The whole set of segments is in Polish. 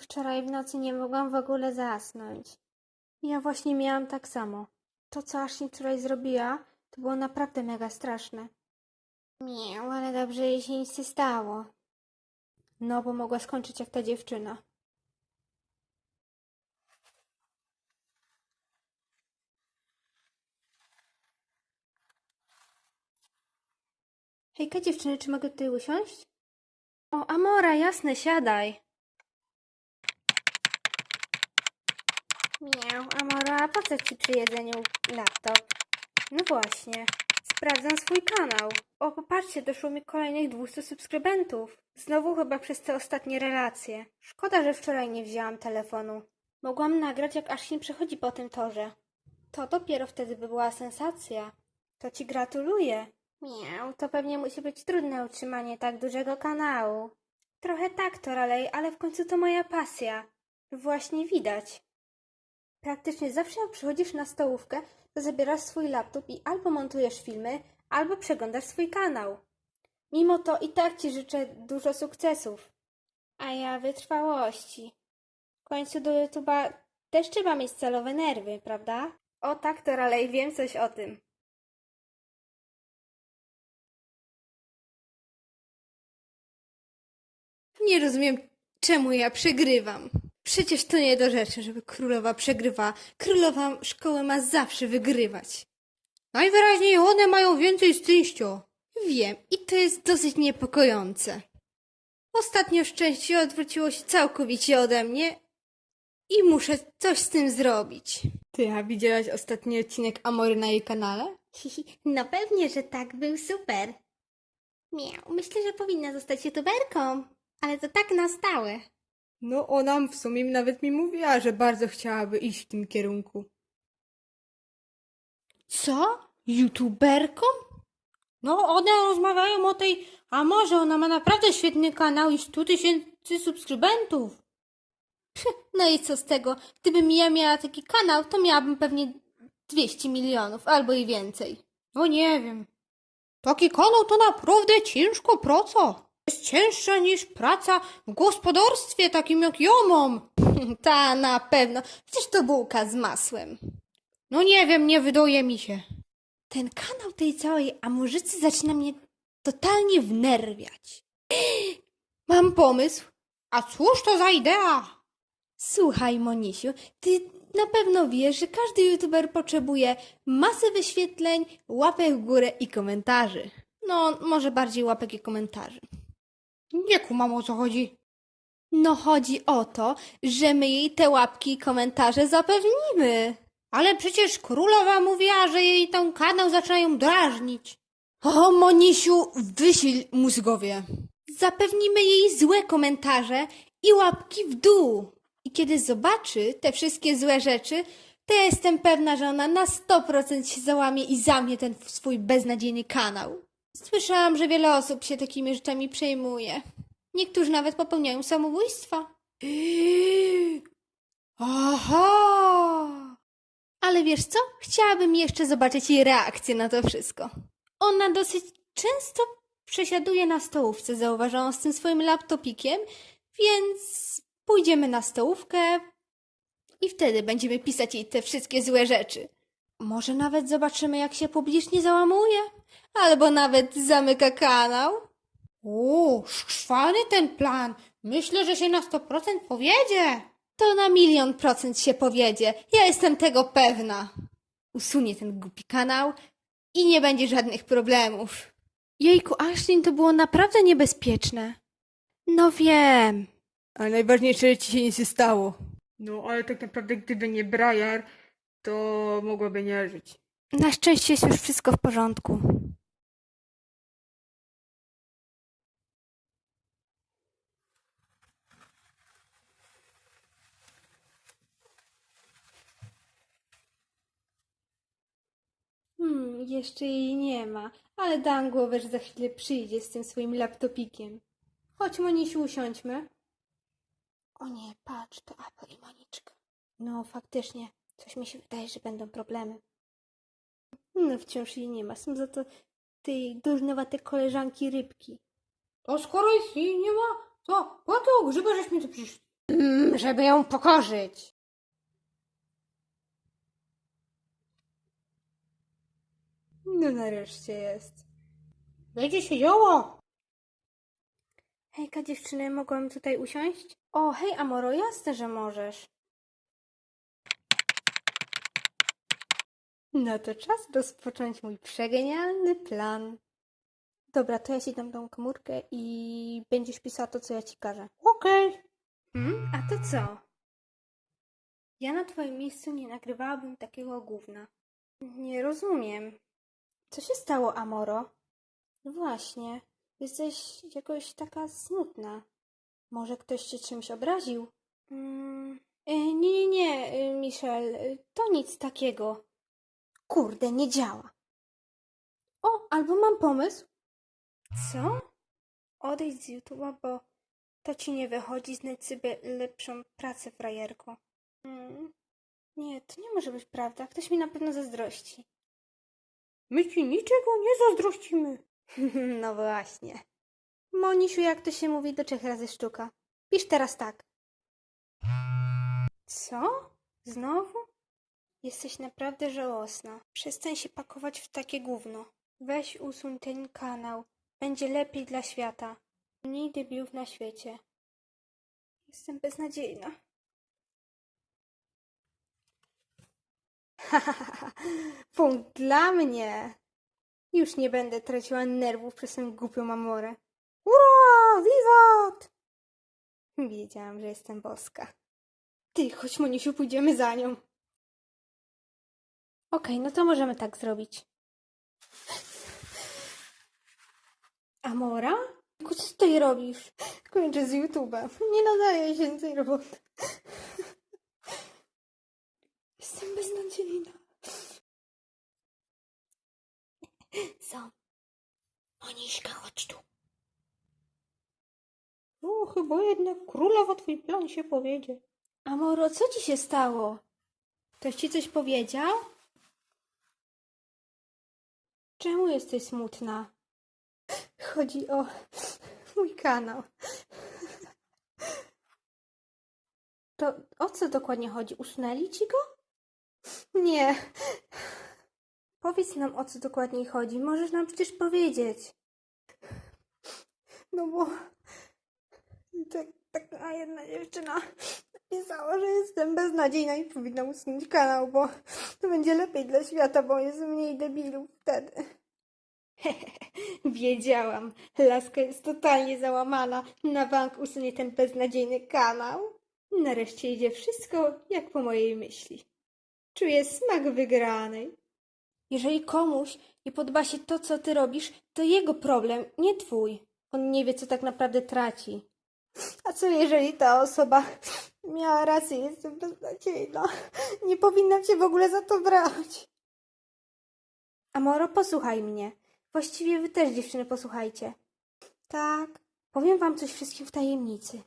wczoraj w nocy nie mogłam w ogóle zasnąć. Ja właśnie miałam tak samo. To, co Ashley wczoraj zrobiła, to było naprawdę mega straszne. Miał, ale dobrze jej się nic nie stało. No, bo mogła skończyć jak ta dziewczyna. Hejka dziewczyny, czy mogę tutaj usiąść? O, Amora, jasne, siadaj. Miał, Amora, a po co ci przy jedzeniu laptop? No właśnie, sprawdzam swój kanał. O, popatrzcie, doszło mi kolejnych 200 subskrybentów. Znowu chyba przez te ostatnie relacje. Szkoda, że wczoraj nie wzięłam telefonu. Mogłam nagrać, jak aż się przechodzi po tym torze. To dopiero wtedy by była sensacja. To ci gratuluję. Miał, to pewnie musi być trudne utrzymanie tak dużego kanału. Trochę tak, Toralej, ale w końcu to moja pasja. Właśnie widać. Praktycznie zawsze jak przychodzisz na stołówkę, to zabierasz swój laptop i albo montujesz filmy, albo przeglądasz swój kanał. Mimo to i tak Ci życzę dużo sukcesów. A ja wytrwałości. W końcu do YouTube'a też trzeba mieć celowe nerwy, prawda? O tak, Toralej, wiem coś o tym. Nie rozumiem, czemu ja przegrywam. Przecież to nie do rzeczy, żeby królowa przegrywała. Królowa szkoły ma zawsze wygrywać. Najwyraźniej one mają więcej szczęścia. Wiem, i to jest dosyć niepokojące. Ostatnio szczęście odwróciło się całkowicie ode mnie i muszę coś z tym zrobić. Ty, a widziałaś ostatni odcinek Amory na jej kanale? no pewnie, że tak, był super. Miał, myślę, że powinna zostać youtuberką, ale to tak na stałe. No, ona w sumie nawet mi mówiła, że bardzo chciałaby iść w tym kierunku. Co? YouTuberką? No, one rozmawiają o tej, a może ona ma naprawdę świetny kanał i 100 tysięcy subskrybentów. No i co z tego? Gdybym ja miała taki kanał, to miałabym pewnie 200 milionów albo i więcej. No nie wiem. Taki kanał to naprawdę ciężko praca. Jest cięższa niż praca w gospodarstwie takim jak ja mam. Ta na pewno. Przecież to bułka z masłem. No nie wiem, nie wydaje mi się. Ten kanał tej całej amurzycy zaczyna mnie totalnie wnerwiać. Mam pomysł. A cóż to za idea? Słuchaj, Monisiu, ty na pewno wiesz, że każdy youtuber potrzebuje masy wyświetleń, łapek w górę i komentarzy. No, może bardziej łapek i komentarzy. Nie kumam o co chodzi. No chodzi o to, że my jej te łapki i komentarze zapewnimy. Ale przecież królowa mówiła, że jej ten kanał zaczynają drażnić. O, Monisiu, wysil mózgowie. Zapewnimy jej złe komentarze i łapki w dół. I kiedy zobaczy te wszystkie złe rzeczy, to ja jestem pewna, że ona na 100% się załamie i zamie ten swój beznadziejny kanał. Słyszałam, że wiele osób się takimi rzeczami przejmuje. Niektórzy nawet popełniają samobójstwa. Aha! Ale wiesz co? Chciałabym jeszcze zobaczyć jej reakcję na to wszystko. Ona dosyć często przesiaduje na stołówce, zauważyłam z tym swoim laptopikiem, więc pójdziemy na stołówkę i wtedy będziemy pisać jej te wszystkie złe rzeczy. Może nawet zobaczymy, jak się publicznie załamuje, albo nawet zamyka kanał. O, szkwany ten plan. Myślę, że się na 100% powiedzie. To na milion procent się powiedzie. Ja jestem tego pewna. Usunie ten głupi kanał i nie będzie żadnych problemów. Jejku, Ashlyn, to było naprawdę niebezpieczne. No wiem. Ale najważniejsze, że ci się nic nie stało. No, ale tak naprawdę, gdyby nie Briar, to mogłaby nie żyć. Na szczęście jest już wszystko w porządku. Hmm, jeszcze jej nie ma, ale dam głowę, że za chwilę przyjdzie z tym swoim laptopikiem. Chodź, Monisiu, usiądźmy. O nie, patrz, to Apple i Moniczka. No, faktycznie, coś mi się wydaje, że będą problemy. No, wciąż jej nie ma. Są za to tej durnowate koleżanki rybki. To skoro jej nie ma, to po to grzyba żeśmy tu przyszli. Mm, żeby ją pokorzyć. No nareszcie jest. Będzie się działo. Hejka dziewczyny, mogłam tutaj usiąść? O, hej Amoro, jasne, że możesz. No to czas rozpocząć mój przegenialny plan. Dobra, to ja ci dam tą komórkę i będziesz pisała to, co ja ci każę. Okej. Hmm? A to co? Ja na twoim miejscu nie nagrywałabym takiego gówna. Nie rozumiem. Co się stało, Amoro? No właśnie, jesteś jakoś taka smutna. Może ktoś cię czymś obraził? Mm, e, nie, nie, nie, e, Michel, e, to nic takiego. Kurde, nie działa. O, albo mam pomysł. Co? Odejdź z YouTube'a, bo to ci nie wychodzi, znajdź sobie lepszą pracę, frajerko. Mm, nie, to nie może być prawda. Ktoś mi na pewno zazdrości. My ci niczego nie zazdrościmy. no właśnie. Monisiu, jak to się mówi do trzech razy sztuka. Pisz teraz tak. Co? Znowu? Jesteś naprawdę żałosna. Przestań się pakować w takie gówno. Weź usuń ten kanał. Będzie lepiej dla świata. Mniej debilów na świecie. Jestem beznadziejna. Punkt dla mnie. Już nie będę traciła nerwów przez tę głupią mamorę. Ura! Wiwat! Wiedziałam, że jestem boska. Ty, chodź Monisiu, pójdziemy za nią. Okej, no to możemy tak zrobić. Amora? Co ty tutaj robisz? Kończę z YouTube'a. Nie nadaje się więcej roboty. Jestem beznadziejna. Co? Moniszka, chodź tu. O, chyba jednak królowa twój plan się powiedzie. Amoro, co ci się stało? Ktoś ci coś powiedział? Czemu jesteś smutna? Chodzi o mój kanał. To o co dokładnie chodzi? Usunęli ci go? Nie. Powiedz nam o co dokładnie chodzi. Możesz nam przecież powiedzieć. No bo tak, taka jedna dziewczyna napisała, że jestem beznadziejna i powinna usunąć kanał, bo to będzie lepiej dla świata, bo jest mniej debilów wtedy. Wiedziałam. Laska jest totalnie załamana. Na bank usunie ten beznadziejny kanał. Nareszcie idzie wszystko jak po mojej myśli. Czuję smak wygranej. Jeżeli komuś nie podoba się to, co ty robisz, to jego problem, nie twój. On nie wie, co tak naprawdę traci. A co jeżeli ta osoba miała rację, jestem beznadziejna. Nie powinnam cię w ogóle za to brać. Amoro, posłuchaj mnie. Właściwie wy też, dziewczyny, posłuchajcie. Tak. Powiem wam coś wszystkim w tajemnicy.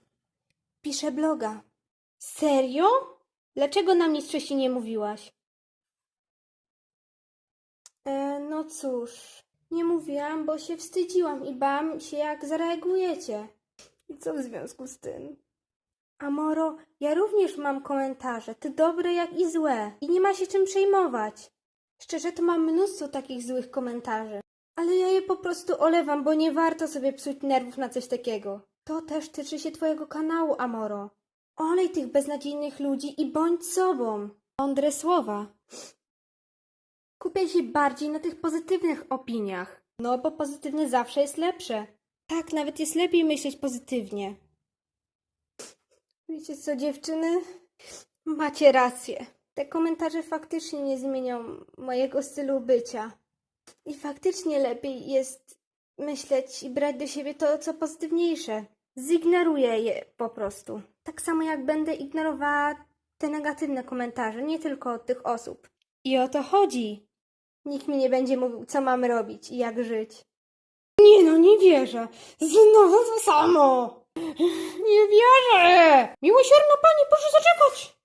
Piszę bloga. Serio? Dlaczego nam nic wcześniej nie mówiłaś? E, no cóż, nie mówiłam, bo się wstydziłam i bałam się, jak zareagujecie. I co w związku z tym? Amoro, ja również mam komentarze, ty dobre jak i złe. I nie ma się czym przejmować. Szczerze, to mam mnóstwo takich złych komentarzy. Ale ja je po prostu olewam, bo nie warto sobie psuć nerwów na coś takiego. To też tyczy się twojego kanału, Amoro. Olej tych beznadziejnych ludzi i bądź sobą. Mądre słowa. Kupię się bardziej na tych pozytywnych opiniach. No, bo pozytywne zawsze jest lepsze. Tak, nawet jest lepiej myśleć pozytywnie. Wiecie co, dziewczyny? Macie rację. Te komentarze faktycznie nie zmienią mojego stylu bycia. I faktycznie lepiej jest myśleć i brać do siebie to, co pozytywniejsze. Zignoruję je po prostu. Tak samo jak będę ignorowała te negatywne komentarze, nie tylko od tych osób. I o to chodzi. Nikt mi nie będzie mówił, co mam robić i jak żyć. Nie no, nie wierzę. Znowu to samo. Nie wierzę. Miłosierna pani, proszę zaczekać.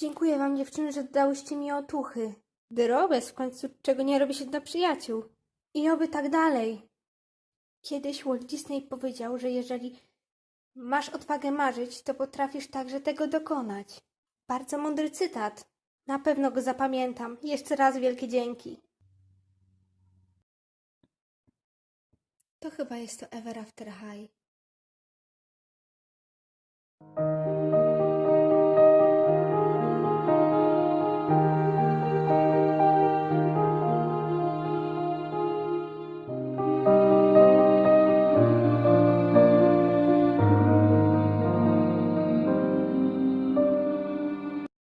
Dziękuję wam, dziewczyny, że dałyście mi otuchy. Drobez, w końcu czego nie robi się dla przyjaciół. I oby tak dalej. Kiedyś Walt Disney powiedział, że jeżeli Masz odwagę marzyć, to potrafisz także tego dokonać. Bardzo mądry cytat. Na pewno go zapamiętam. Jeszcze raz wielkie dzięki. To chyba jest to Ever After High.